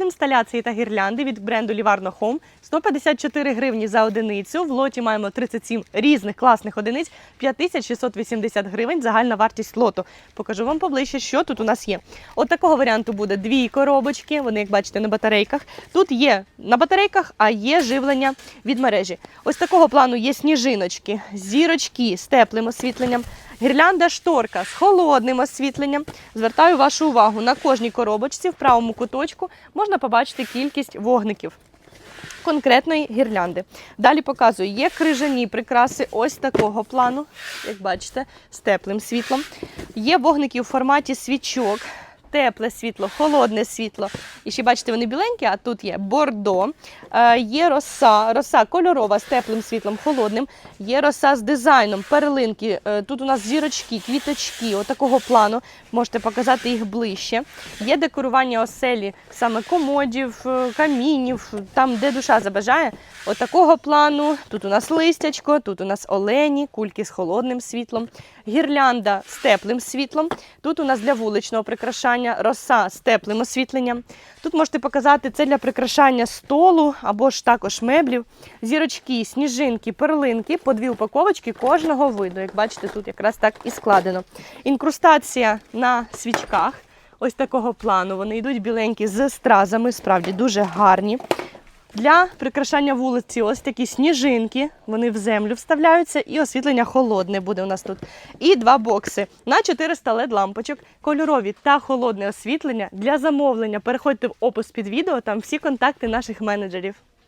Інсталяції та гірлянди від бренду Livarno Home 154 гривні за одиницю. В лоті маємо 37 різних класних одиниць, 5680 гривень загальна вартість лоту. Покажу вам поближче, що тут у нас є. От такого варіанту буде дві коробочки. Вони, як бачите, на батарейках. Тут є на батарейках, а є живлення від мережі. Ось такого плану є сніжиночки, зірочки з теплим освітленням. Гірлянда шторка з холодним освітленням. Звертаю вашу увагу на кожній коробочці в правому куточку можна побачити кількість вогників конкретної гірлянди. Далі показую, є крижані прикраси ось такого плану, як бачите, з теплим світлом. Є вогники у форматі свічок. Тепле світло, холодне світло. І ще бачите, вони біленькі, а тут є бордо, е, є роса, роса кольорова з теплим світлом, холодним, є роса з дизайном, перлинки. Е, Тут у нас зірочки, квіточки, отакого плану. Можете показати їх ближче. Є декорування оселі, саме комодів, е, камінів, там, де душа забажає. Отакого плану. Тут у нас листячко, тут у нас олені, кульки з холодним світлом, гірлянда з теплим світлом. Тут у нас для вуличного прикрашання роса з теплим освітленням. Тут можете показати це для прикрашання столу або ж також меблів. Зірочки, сніжинки, перлинки, по дві упаковочки кожного виду. Як бачите, тут якраз так і складено. Інкрустація на свічках. Ось такого плану. Вони йдуть біленькі з стразами, справді дуже гарні. Для прикрашання вулиці ось такі сніжинки, вони в землю вставляються, і освітлення холодне буде у нас тут. І два бокси на 400 led лампочок, кольорові та холодне освітлення. Для замовлення переходьте в опис під відео, там всі контакти наших менеджерів.